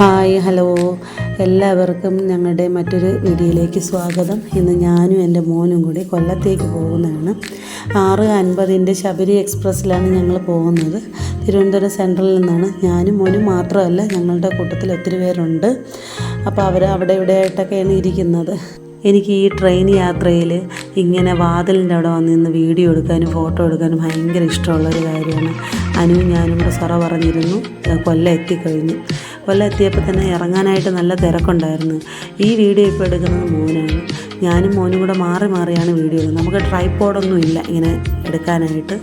Hi hello. എല്ലാവർക്കും ഞങ്ങളുടെ മറ്റൊരു വീഡിയോയിലേക്ക് സ്വാഗതം. ഇന്ന് ഞാനും എന്റെ മോനും കൂടി കൊല്ലത്തേക്ക് പോകുന്നതാണ്. ആറ് അൻപതിന്റെ ശബരി എക്സ്പ്രസ്സിലാണ് ഞങ്ങൾ പോകുന്നത്. തിരുവനന്തപുരം സെൻട്രലിൽ നിന്നാണ്. ഞാനും മോനും മാത്രമല്ല ഞങ്ങളുടെ കൂട്ടത്തിൽ ഒത്തിരി പേരുണ്ട്. അപ്പോൾ അവർ അവിടെ ഇവിടെ ആയിട്ടൊക്കെയാണ് ഇരിക്കുന്നത്. എനിക്ക് ഈ ട്രെയിൻ യാത്രയിൽ ഇങ്ങനെ വാതിലിന്റെ അവിടെ വന്ന് നിന്ന് വീഡിയോ എടുക്കാനും ഫോട്ടോ എടുക്കാനും ഭയങ്കര ഇഷ്ടമുള്ളൊരു കാര്യമാണ്. അനുവും ഞാനും കൂടെ സൊറ പറഞ്ഞിരുന്നു. കൊല്ലം എത്തിക്കഴിഞ്ഞു. കൊല്ലം എത്തിയപ്പോൾ തന്നെ ഇറങ്ങാനായിട്ട് നല്ല തിരക്കുണ്ടായിരുന്നു. ഈ വീഡിയോ ഇപ്പോൾ എടുക്കുന്നത് മോനാണ്. ഞാനും മോനും കൂടെ മാറി മാറിയാണ് വീഡിയോ എടുക്കുന്നത് നമുക്ക് ട്രൈപ്പോഡൊന്നും ഇല്ല ഇങ്ങനെ എടുക്കാനായിട്ട്.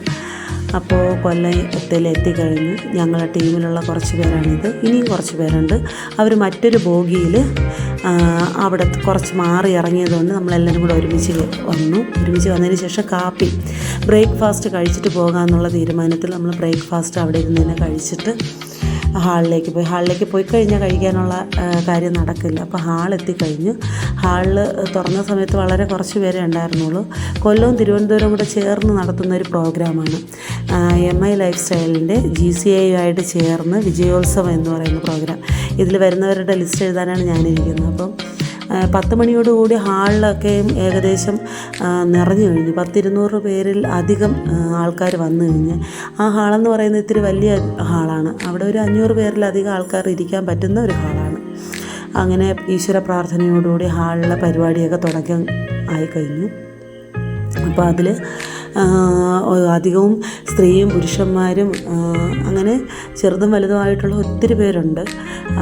അപ്പോൾ കൊല്ലം എത്തയിൽ എത്തിക്കഴിഞ്ഞു ഞങ്ങളുടെ ടീമിലുള്ള കുറച്ച് പേരാണിത്. ഇനിയും കുറച്ച് പേരുണ്ട്. അവർ മറ്റൊരു ബോഗിയിൽ അവിടെ കുറച്ച് മാറി ഇറങ്ങിയതുകൊണ്ട് നമ്മളെല്ലാവരും കൂടെ ഒരുമിച്ച് വന്നു. ഒരുമിച്ച് വന്നതിന് ശേഷം കാപ്പി. ബ്രേക്ക്ഫാസ്റ്റ് കഴിച്ചിട്ട് പോകാമെന്നുള്ള തീരുമാനത്തിൽ നമ്മൾ ബ്രേക്ക്ഫാസ്റ്റ് അവിടെ ഇരുന്ന് തന്നെ കഴിച്ചിട്ട് ഹാളിലേക്ക് പോയി. ഹാളിലേക്ക് പോയി കഴിഞ്ഞാൽ കഴിക്കാനുള്ള കാര്യം നടക്കില്ല. അപ്പോൾ ഹാൾ എത്തിക്കഴിഞ്ഞു. ഹാളിൽ തുറന്ന സമയത്ത് വളരെ കുറച്ച് പേരെ ഉണ്ടായിരുന്നുള്ളൂ. കൊല്ലവും തിരുവനന്തപുരം കൂടെ ചേർന്ന് നടത്തുന്ന ഒരു പ്രോഗ്രാമാണ്. എം ഐ ലൈഫ് സ്റ്റൈലിന്റെ ജി സി ഐയുമായിട്ട് ചേർന്ന് വിജയോത്സവം എന്ന് പറയുന്ന പ്രോഗ്രാം. ഇതിൽ വരുന്നവരുടെ ലിസ്റ്റ് എഴുതാനാണ് ഞാനിരിക്കുന്നത്. അപ്പം പത്ത് മണിയോടുകൂടി ഹാളിലൊക്കെയും ഏകദേശം നിറഞ്ഞു കഴിഞ്ഞു. പത്തിരുന്നൂറ് പേരിൽ അധികം ആൾക്കാർ വന്നു കഴിഞ്ഞ്. ആ ഹാളെന്ന് പറയുന്നത് ഇത്തിരി വലിയ ഹാളാണ്. അവിടെ ഒരു അഞ്ഞൂറ് പേരിലധികം ആൾക്കാർ ഇരിക്കാൻ പറ്റുന്ന ഒരു ഹാളാണ്. അങ്ങനെ ഈശ്വര പ്രാർത്ഥനയോടുകൂടി ഹാളിലെ പരിപാടിയൊക്കെ തുടക്കം ആയിക്കഴിഞ്ഞു അപ്പോൾ അതിൽ അധികവും സ്ത്രീയും പുരുഷന്മാരും അങ്ങനെ ചെറുതും വലുതുമായിട്ടുള്ള ഒത്തിരി പേരുണ്ട്.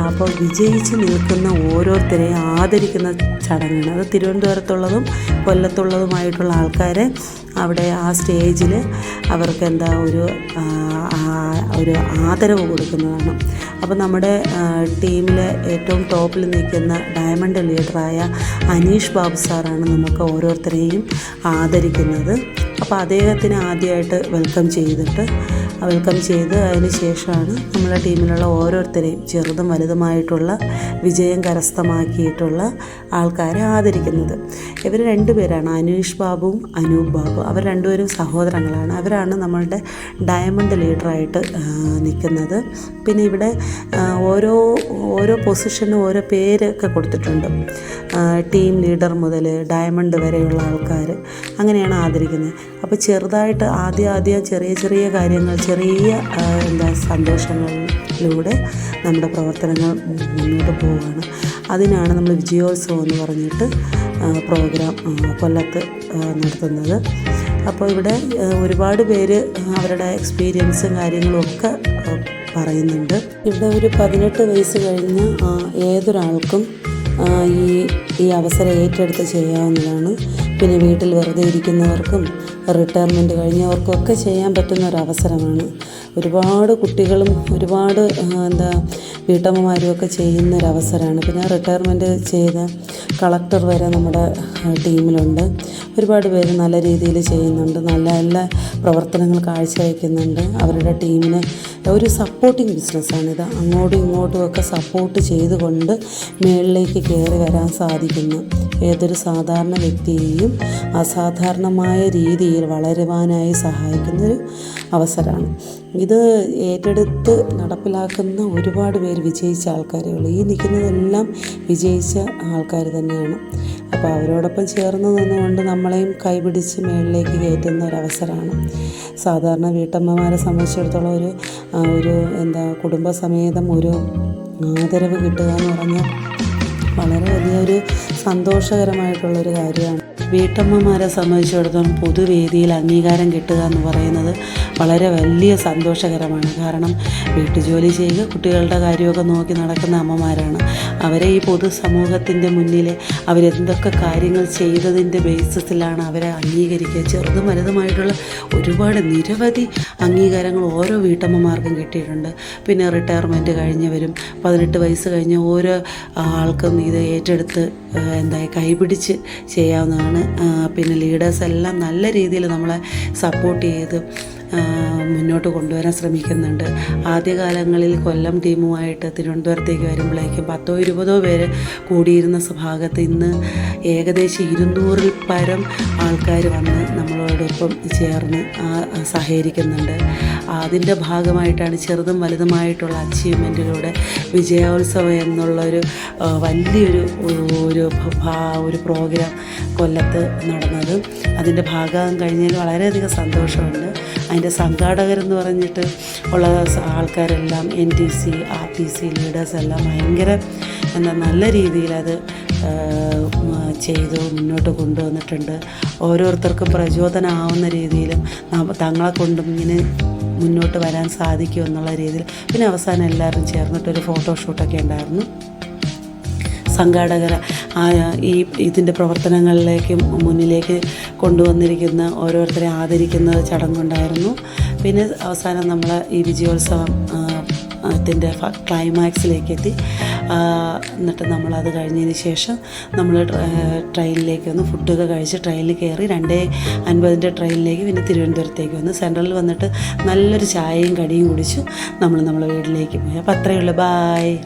അപ്പോൾ വിജയിച്ച് നിൽക്കുന്ന ഓരോരുത്തരെയും ആദരിക്കുന്ന ചടങ്ങാണ്. അത് തിരുവനന്തപുരത്തുള്ളതും കൊല്ലത്തുള്ളതുമായിട്ടുള്ള ആൾക്കാരെ അവിടെ ആ സ്റ്റേജിൽ അവർക്ക് എന്താ ഒരു ഒരു ആദരവ് കൊടുക്കുന്നതാണ്. അപ്പോൾ നമ്മുടെ ടീമിലെ ഏറ്റവും ടോപ്പിൽ നിൽക്കുന്ന ഡയമണ്ട് ലീഡറായ അനീഷ് ബാബു സാറാണ് നമുക്ക് ഓരോരുത്തരെയും ആദരിക്കുന്നത്. അപ്പോൾ അദ്ദേഹത്തിന് ആദ്യമായിട്ട് വെൽക്കം ചെയ്തിട്ട് വെൽക്കം ചെയ്ത് അതിന് ശേഷമാണ് നമ്മളെ ടീമിലുള്ള ഓരോരുത്തരെയും ചെറുതും വലുതുമായിട്ടുള്ള വിജയം കരസ്ഥമാക്കിയിട്ടുള്ള ആൾക്കാരെ ആദരിക്കുന്നത്. ഇവർ രണ്ടുപേരാണ് അനീഷ് ബാബുവും അനൂപ് ബാബു. അവർ രണ്ടുപേരും സഹോദരങ്ങളാണ്. അവരാണ് നമ്മളുടെ ഡയമണ്ട് ലീഡറായിട്ട് നിൽക്കുന്നത്. പിന്നെ ഇവിടെ ഓരോ ഓരോ പൊസിഷനും ഓരോ പേരൊക്കെ കൊടുത്തിട്ടുണ്ട്. ടീം ലീഡർ മുതൽ ഡയമണ്ട് വരെയുള്ള ആൾക്കാർ അങ്ങനെയാണ് ആദരിക്കുന്നത്. അപ്പോൾ ചെറുതായിട്ട് ആദ്യം ആദ്യം ചെറിയ ചെറിയ കാര്യങ്ങൾ ചെറിയ എന്താ സന്തോഷങ്ങളിലൂടെ നമ്മുടെ പ്രവർത്തനങ്ങൾ മുന്നോട്ട് പോവുകയാണ്. അതിനാണ് നമ്മൾ വിജയോത്സവം എന്ന് പറഞ്ഞിട്ട് പ്രോഗ്രാം കൊല്ലത്ത് നടത്തുന്നത്. അപ്പോൾ ഇവിടെ ഒരുപാട് പേര് അവരുടെ എക്സ്പീരിയൻസും കാര്യങ്ങളും ഒക്കെ പറയുന്നുണ്ട്. ഇവിടെ ഒരു പതിനെട്ട് വയസ്സ് കഴിഞ്ഞ ഏതൊരാൾക്കും ഈ ഈ അവസരം ഏറ്റെടുത്ത് ചെയ്യാവുന്നതാണ്. പിന്നെ വീട്ടിൽ വെറുതെ ഇരിക്കുന്നവർക്കും റിട്ടയർമെന്റ് കഴിഞ്ഞവർക്കും ഒക്കെ ചെയ്യാൻ പറ്റുന്ന ഒരു അവസരമാണ്. ഒരുപാട് കുട്ടികളും ഒരുപാട് എന്താ വീട്ടമ്മമാരും ഒക്കെ ചെയ്യുന്ന ഒരു അവസരമാണ് പിന്നെ റിട്ടയർമെന്റ് ചെയ്ത കളക്ടർ വരെ നമ്മുടെ ടീമിലുണ്ട് ഒരുപാട് പേര് നല്ല രീതിയിൽ ചെയ്യുന്നുണ്ട്. നല്ല നല്ല പ്രവർത്തനങ്ങൾ കാഴ്ചവെക്കുന്നുണ്ട്. അവരുടെ ടീമിന് ഒരു സപ്പോർട്ടിങ് ബിസിനസ്സാണിത് അങ്ങോട്ടും ഇങ്ങോട്ടും ഒക്കെ സപ്പോർട്ട് ചെയ്തുകൊണ്ട് മേളിലേക്ക് കയറി വരാൻ സാധിക്കുന്നു. ഏതൊരു സാധാരണ വ്യക്തിയെയും അസാധാരണമായ രീതിയിൽ വളരുവാനായി സഹായിക്കുന്നൊരു അവസരമാണ്. ഇത് ഏറ്റെടുത്ത് നടപ്പിലാക്കുന്ന ഒരുപാട് പേര് വിജയിച്ച ആൾക്കാരേ ഉള്ളൂ. ഈ നിൽക്കുന്നതെല്ലാം വിജയിച്ച ആൾക്കാർ തന്നെയാണ്. അപ്പോൾ അവരോടൊപ്പം ചേർന്ന് നിന്നുകൊണ്ട് നമ്മളെയും കൈപിടിച്ച് മേളിലേക്ക് കയറ്റുന്ന ഒരവസരമാണ് സാധാരണ വീട്ടമ്മമാരെ സംബന്ധിച്ചിടത്തോളം ഒരു ഒരു എന്താ കുടുംബസമേതം ഒരു ആദരവ് കിട്ടുക എന്ന് പറഞ്ഞാൽ വളരെ വലിയൊരു സന്തോഷകരമായിട്ടുള്ളൊരു കാര്യമാണ്. വീട്ടമ്മമാരെ സംബന്ധിച്ചിടത്തോളം പൊതുവേദിയിൽ അംഗീകാരം കിട്ടുക എന്ന് പറയുന്നത് വളരെ വലിയ സന്തോഷകരമാണ്. കാരണം വീട്ടുജോലി ചെയ്യുക കുട്ടികളുടെ കാര്യമൊക്കെ നോക്കി നടക്കുന്ന അമ്മമാരാണ്. അവരെ ഈ പൊതുസമൂഹത്തിന്റെ മുന്നിൽ അവരെന്തൊക്കെ കാര്യങ്ങൾ ചെയ്തതിന്റെ ബേസിസിലാണ് അവരെ അംഗീകരിക്കുക. ചെറുതും വലുതുമായിട്ടുള്ള ഒരുപാട് നിരവധി അംഗീകാരങ്ങൾ ഓരോ വീട്ടമ്മമാർക്കും കിട്ടിയിട്ടുണ്ട്. പിന്നെ റിട്ടയർമെന്റ് കഴിഞ്ഞവരും പതിനെട്ട് വയസ്സ് കഴിഞ്ഞ ഓരോ ആൾക്കും ഇത് ഏറ്റെടുത്ത് എന്താ കൈപിടിച്ച് ചെയ്യാവുന്നതാണ്. പിന്നെ ലീഡേഴ്സ് എല്ലാം നല്ല രീതിയിൽ നമ്മളെ സപ്പോർട്ട് ചെയ്ത് മുന്നോട്ട് കൊണ്ടുവരാൻ ശ്രമിക്കുന്നുണ്ട്. ആദ്യകാലങ്ങളിൽ കൊല്ലം ടീമുമായിട്ട് തിരുവനന്തപുരത്തേക്ക് വരുമ്പോഴേക്കും പത്തോ ഇരുപതോ പേര് കൂടിയിരുന്ന ഭാഗത്ത് ഇന്ന് ഏകദേശം ഇരുന്നൂറിൽ പരം ആൾക്കാർ വന്ന് നമ്മളോടൊപ്പം ചേർന്ന് സഹകരിക്കുന്നുണ്ട്. അതിന്റെ ഭാഗമായിട്ടാണ് ചെറുതും വലുതുമായിട്ടുള്ള അച്ചീവ്മെന്റിലൂടെ വിജയോത്സവം എന്നുള്ളൊരു വലിയൊരു ഒരു ഒരു പ്രോഗ്രാം കൊല്ലത്ത് നടന്നത്. അതിന്റെ ഭാഗം കഴിഞ്ഞതിൽ വളരെയധികം സന്തോഷമുണ്ട്. അതിന്റെ സംഘാടകരെന്ന് പറഞ്ഞിട്ട് ഉള്ള ആൾക്കാരെല്ലാം N T C R T C leaders എല്ലാം ഭയങ്കര എന്താ നല്ല രീതിയിലത് ചെയ്തു മുന്നോട്ട് കൊണ്ടുവന്നിട്ടുണ്ട്. ഓരോരുത്തർക്കും പ്രചോദനമാവുന്ന രീതിയിലും തങ്ങളെ കൊണ്ടും ഇങ്ങനെ മുന്നോട്ട് വരാൻ സാധിക്കും എന്നുള്ള രീതിയിൽ. പിന്നെ അവസാനം എല്ലാവരും ചേർന്നിട്ടൊരു ഫോട്ടോഷൂട്ടൊക്കെ ഉണ്ടായിരുന്നു. സംഘാടകർ ഈ ഇതിന്റെ പ്രവർത്തനങ്ങളിലേക്ക് മുന്നിലേക്ക് കൊണ്ടുവന്നിരിക്കുന്ന ഓരോരുത്തരെ ആദരിക്കുന്ന ചടങ്ങുണ്ടായിരുന്നു. പിന്നെ അവസാനം നമ്മൾ ഈ വിജയോത്സവം ത്തിന്റെ ക്ലൈമാക്സിലേക്ക് എത്തി എന്നിട്ട് എന്നിട്ട് നമ്മളത് കഴിഞ്ഞതിന് ശേഷം നമ്മൾ ട്രെയിനിലേക്ക് വന്ന് ഫുഡൊക്കെ കഴിച്ച് ട്രെയിനിൽ കയറി രണ്ടേ അൻപതിന്റെ ട്രെയിനിലേക്ക് പിന്നെ തിരുവനന്തപുരത്തേക്ക് വന്ന് സെൻട്രലിൽ വന്നിട്ട് നല്ലൊരു ചായയും കടിയും കുടിച്ചു. നമ്മൾ നമ്മളെ വീട്ടിലേക്ക് പോയി. അപ്പോൾ അത്രയേ ഉള്ളൂ. ബായ്.